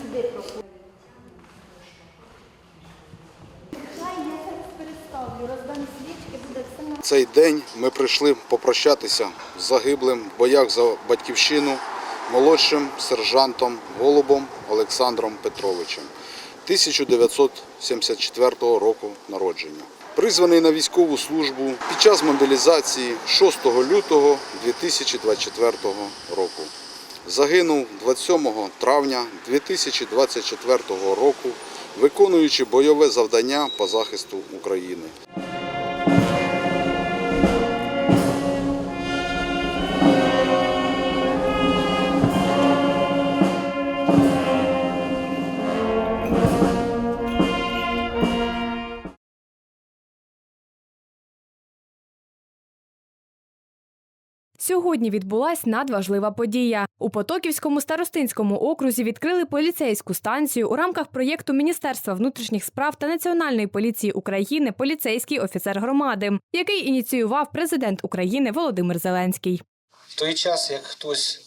все на Цей день ми прийшли попрощатися з загиблим в боях за батьківщину молодшим сержантом Голубом Олександром Петровичем 1974 року народження. Призваний на військову службу під час мобілізації 6 лютого 2024 року. Загинув 27 травня 2024 року, виконуючи бойове завдання по захисту України. Сьогодні відбулась надважлива подія. У Потоківському старостинському окрузі відкрили поліцейську станцію у рамках проєкту Міністерства внутрішніх справ та Національної поліції України Поліцейський офіцер громади, який ініціював президент України Володимир Зеленський. В той час, як хтось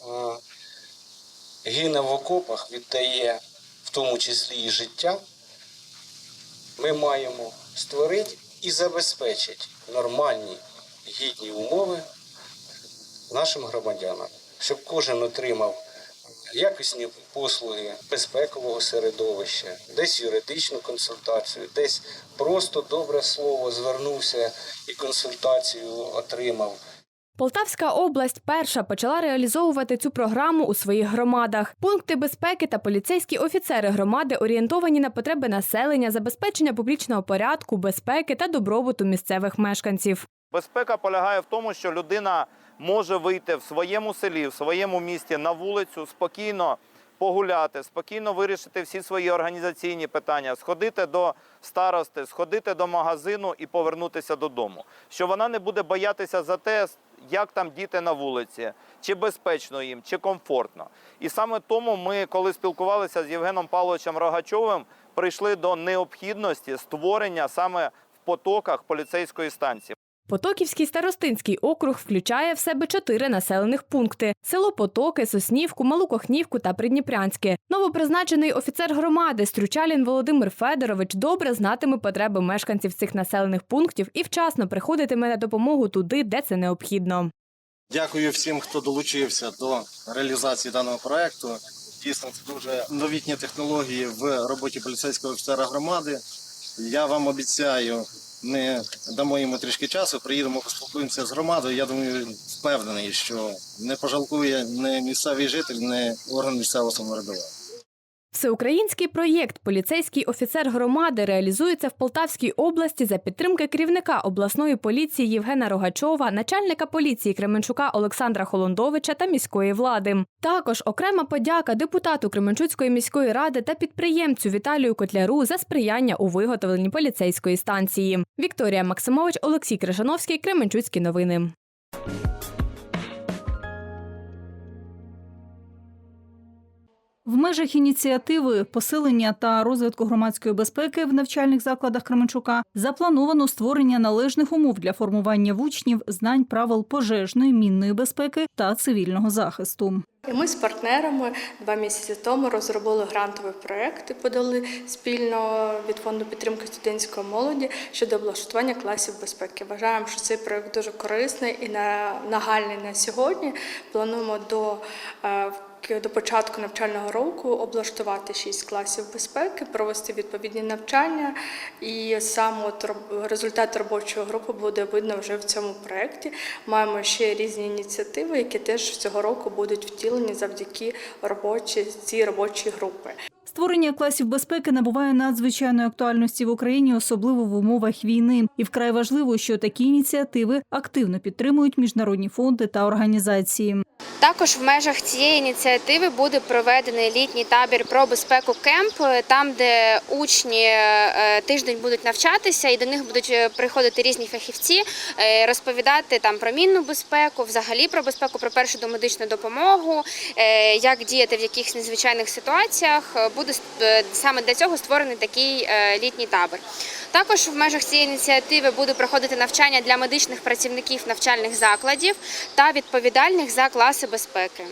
е, гине в окопах, віддає в тому числі і життя, ми маємо створити і забезпечити нормальні гідні умови нашим громадянам, щоб кожен отримав якісні послуги безпекового середовища, десь юридичну консультацію, десь просто добре слово звернувся і консультацію отримав. Полтавська область перша почала реалізовувати цю програму у своїх громадах. Пункти безпеки та поліцейські офіцери громади орієнтовані на потреби населення, забезпечення публічного порядку, безпеки та добробуту місцевих мешканців. Безпека полягає в тому, що людина може вийти в своєму селі, в своєму місті на вулицю, спокійно погуляти, спокійно вирішити всі свої організаційні питання, сходити до старости, сходити до магазину і повернутися додому. Що вона не буде боятися за те, як там діти на вулиці, чи безпечно їм, чи комфортно. І саме тому ми, коли спілкувалися з Євгеном Павловичем Рогачовим, прийшли до необхідності створення саме в потоках поліцейської станції. Потоківський старостинський округ включає в себе чотири населених пункти: село Потоки, Соснівку, Малу Кохнівку та Придніпрянське. Новопризначений офіцер громади Стручалін Володимир Федорович добре знатиме потреби мешканців цих населених пунктів і вчасно приходитиме на допомогу туди, де це необхідно. Дякую всім, хто долучився до реалізації даного проекту. Дійсно, це дуже новітні технології в роботі поліцейського офіцера громади. Я вам обіцяю, ми дамо йому трішки часу, приїдемо, поспілкуємося з громадою. Я думаю, впевнений, що не пожалкує ні місцевий житель, ні орган місцевого самоврядування. Всеукраїнський проєкт Поліцейський офіцер громади реалізується в Полтавській області за підтримки керівника обласної поліції Євгена Рогачова, начальника поліції Кременчука Олександра Холондовича та міської влади. Також окрема подяка депутату Кременчуцької міської ради та підприємцю Віталію Котляру за сприяння у виготовленні поліцейської станції. Вікторія Максимович, Олексій Крижановський, Кременчуцькі новини. В межах ініціативи посилення та розвитку громадської безпеки в навчальних закладах Кременчука заплановано створення належних умов для формування в учнів знань правил пожежної, мінної безпеки та цивільного захисту. Ми з партнерами два місяці тому розробили грантовий проєкт і подали спільно від фонду підтримки студентської молоді щодо облаштування класів безпеки. Вважаємо, що цей проєкт дуже корисний і на- нагальний на сьогодні. Плануємо до е, до початку навчального року облаштувати шість класів безпеки, провести відповідні навчання, і сам от результат робочої групи буде видно вже в цьому проєкті. Маємо ще різні ініціативи, які теж цього року будуть втілені завдяки робочі цій робочій групи. Створення класів безпеки набуває надзвичайної актуальності в Україні, особливо в умовах війни. І вкрай важливо, що такі ініціативи активно підтримують міжнародні фонди та організації. Також в межах цієї ініціативи буде проведений літній табір про безпеку кемп, там, де учні е, тиждень будуть навчатися, і до них будуть е, приходити різні фахівці, е, розповідати там про мінну безпеку, взагалі про безпеку, про першу домедичну допомогу, е, як діяти в якихось незвичайних ситуаціях. Е, Буде е, саме для цього створений такий е, літній табір. Також в межах цієї ініціативи буде проходити навчання для медичних працівників навчальних закладів та відповідальних за класи безпеки.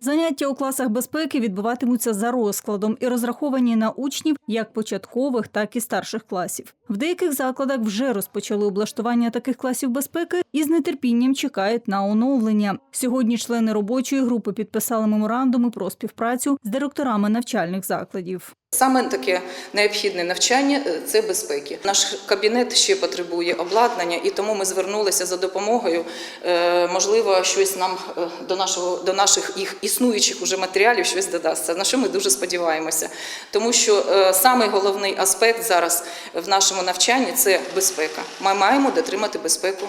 Заняття у класах безпеки відбуватимуться за розкладом і розраховані на учнів як початкових, так і старших класів. В деяких закладах вже розпочали облаштування таких класів безпеки і з нетерпінням чекають на оновлення. Сьогодні члени робочої групи підписали меморандуми про співпрацю з директорами навчальних закладів. Саме таке необхідне навчання е, це безпеки. Наш кабінет ще потребує обладнання, і тому ми звернулися за допомогою. Е, Можливо, щось нам е, до нашого до наших їх існуючих уже матеріалів щось додасться. На що ми дуже сподіваємося, тому що е, самий головний аспект зараз в нашому навчанні це безпека. Ми маємо дотримати безпеку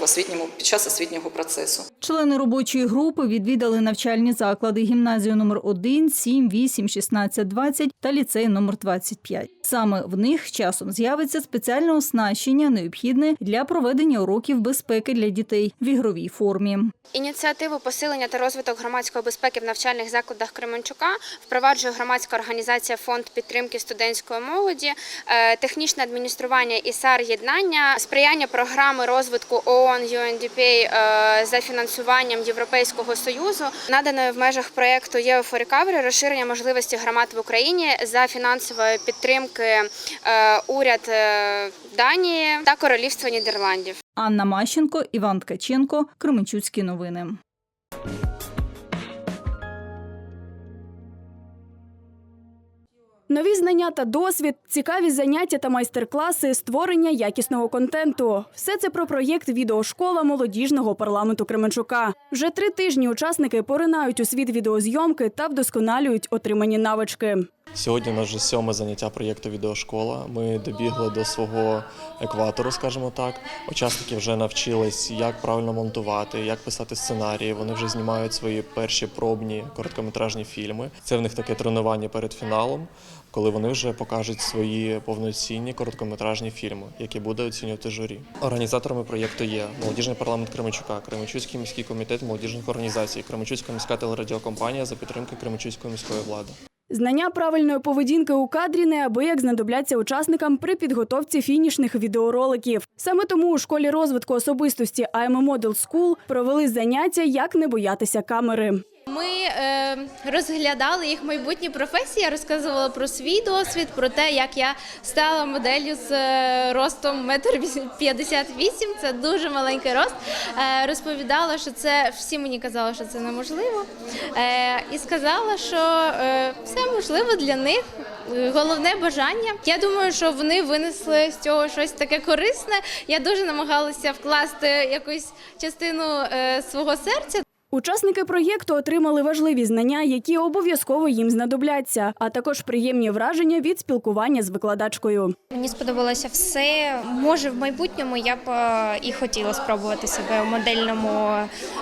в освітньому під час освітнього процесу. Члени робочої групи відвідали навчальні заклади гімназію номер 1, 7, 8, 16, 20 та ліцей номер 25. Саме в них часом з'явиться спеціальне оснащення, необхідне для проведення уроків безпеки для дітей в ігровій формі. Ініціативу посилення та розвиток громадської безпеки в навчальних закладах Кременчука впроваджує громадська організація Фонд підтримки студентської молоді, е, технічне адміністрування і САР єднання, сприяння програми розвитку ООН UNDP е, за фінансуванням Європейського союзу, наданої в межах проєкту for Recovery розширення можливості громад в Україні за фінансової підтримки е, уряд е, Данії та Королівства Нідерландів. Анна Мащенко, Іван Ткаченко, Кременчуцькі новини. Нові знання та досвід, цікаві заняття та майстер-класи, створення якісного контенту. Все це про проєкт Відеошкола молодіжного парламенту Кременчука. Вже три тижні учасники поринають у світ відеозйомки та вдосконалюють отримані навички. Сьогодні у нас вже сьоме заняття проєкту Відеошкола. Ми добігли до свого екватору, скажімо так. Учасники вже навчились, як правильно монтувати, як писати сценарії. Вони вже знімають свої перші пробні короткометражні фільми. Це в них таке тренування перед фіналом, коли вони вже покажуть свої повноцінні короткометражні фільми, які буде оцінювати журі. Організаторами проєкту є молодіжний парламент Кременчука, Кременчуцький міський комітет молодіжних організацій, Кременчуцька міська телерадіокомпанія за підтримки Кременчуцької міської влади. Знання правильної поведінки у кадрі неабияк знадобляться учасникам при підготовці фінішних відеороликів. Саме тому у школі розвитку особистості I'm a Model School провели заняття, як не боятися камери. Ми е, розглядали їх майбутні професії. Я розказувала про свій досвід, про те, як я стала моделлю з е, ростом 1,58 м. Це дуже маленький рост. Е, розповідала, що це всі мені казали, що це неможливо. Е, і сказала, що е, все можливо для них. Головне бажання. Я думаю, що вони винесли з цього щось таке корисне. Я дуже намагалася вкласти якусь частину е, свого серця. Учасники проєкту отримали важливі знання, які обов'язково їм знадобляться, а також приємні враження від спілкування з викладачкою. Мені сподобалося все. Може, в майбутньому я б е, і хотіла спробувати себе у модельному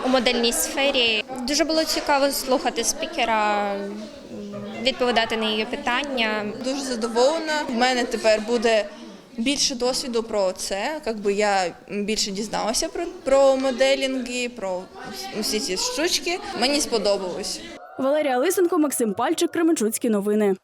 у модельній сфері. Дуже було цікаво слухати спікера, відповідати на її питання. Дуже задоволена. В мене тепер буде більше досвіду про це. Якби я більше дізналася про, про моделінги, про всі ці штучки. Мені сподобалось. Валерія Лисенко, Максим Пальчик, Кременчуцькі новини.